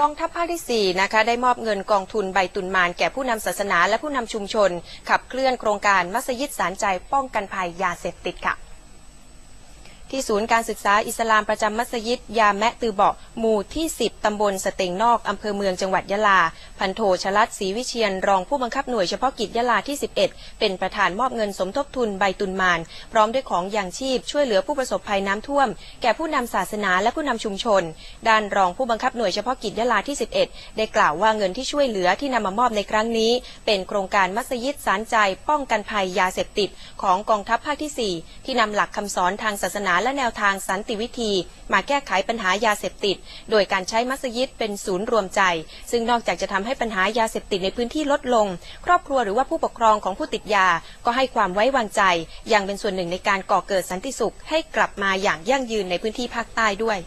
กองทัพภาคที่ 4 นะคะ ได้มอบเงินกองทุนใบตุนมานแก่ผู้นำศาสนาและผู้นำชุมชน ขับเคลื่อนโครงการมัสยิดสารใจป้องกันภัยยาเสพติดค่ะ ที่ศูนย์การศึกษาอิสลามประจำมัสยิด ยาแมะตือเบาะหมู่ที่ 10 ตำบลสเต็งนอก อำเภอเมืองจังหวัดยะลา พันโทชลัดศรีวิเชียน รองผู้บังคับหน่วยเฉพาะกิจยะลาที่ 11 เป็นประธานมอบเงินสมทบทุนใบตุนมาน พร้อมด้วยของอย่างชีพช่วยเหลือผู้ประสบภัยน้ำท่วม แก่ผู้นำศาสนาและผู้นำชุมชน ด้านรองผู้บังคับหน่วยเฉพาะกิจยะลาที่ 11 ได้กล่าวว่าเงินที่ช่วยเหลือที่นำมามอบในครั้งนี้ เป็นโครงการมัสยิดสารใจ ป้องกันภัยยาเสพติด ของกองทัพภาคที่ 4 ที่นำหลักคำสอนทางศาสนาและแนวทางสันติวิธี มาแก้ไขปัญหายาเสพติด โดยการใช้มัสยิดเป็นศูนย์รวมใจ ซึ่งนอกจากจะทำให้ปัญหายาเสพติดในพื้นที่ลดลง ครอบครัวหรือว่าผู้ปกครองของผู้ติดยาก็ให้ความไว้วางใจยังเป็นส่วนหนึ่งในการก่อเกิดสันติสุขให้กลับมาอย่างยั่งยืนในพื้นที่ภาคใต้ด้วย